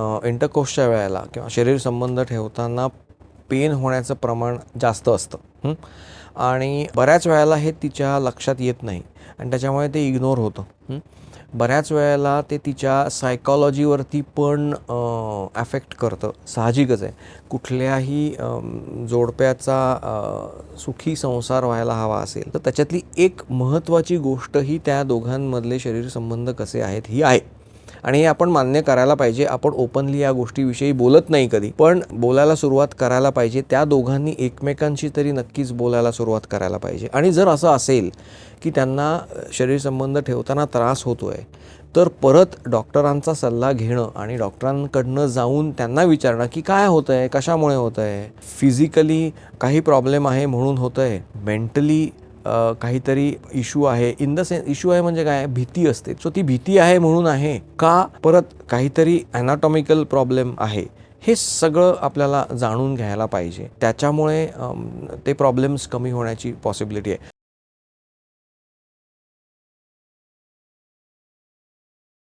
इंटरकोर्सच्या वेळेला किंवा शरीर संबंध ठेवताना पेन होण्याचं प्रमाण जास्त असतं. आणि बऱ्याच वेळेला हे तिच्या लक्षात येत नाही आणि त्याच्यामुळे ते इग्नोर होतं. बऱ्याच वेळेला ते तिच्या सायकॉलॉजीवरती पण ॲफेक्ट करतं. साहजिकच आहे. कुठल्याही जोडप्याचा सुखी संसार व्हायला हवा असेल तर त्याच्यातली एक महत्त्वाची गोष्ट ही त्या दोघांमधले शरीर संबंध कसे आहेत ही आहे. आणि हे आपण मान्य करायला पाहिजे आपण ओपनली या गोष्टीविषयी बोलत नाही कधी. पण बोलायला सुरुवात करायला पाहिजे त्या दोघांनी एकमेकांशी तरी नक्कीच बोलायला सुरुवात करायला पाहिजे. आणि जर असं असेल की त्यांना शरीर संबंध ठेवताना त्रास होतो आहे तर परत डॉक्टरांचा सल्ला घेणं आणि डॉक्टरांकडनं जाऊन त्यांना विचारणं की काय होतं आहे कशामुळे होतं आहे फिजिकली काही प्रॉब्लेम आहे म्हणून होतं आहे मेंटली काहीतरी इश्यू आहे. इन द सेन्स इश्यू आहे म्हणजे काय? भीती असते. सो ती भीती आहे म्हणून आहे का? परत काहीतरी ॲनाटॉमिकल प्रॉब्लेम आहे. हे सगळं आपल्याला जाणून घ्यायला पाहिजे. त्याच्यामुळे ते प्रॉब्लेम्स कमी होण्याची पॉसिबिलिटी आहे.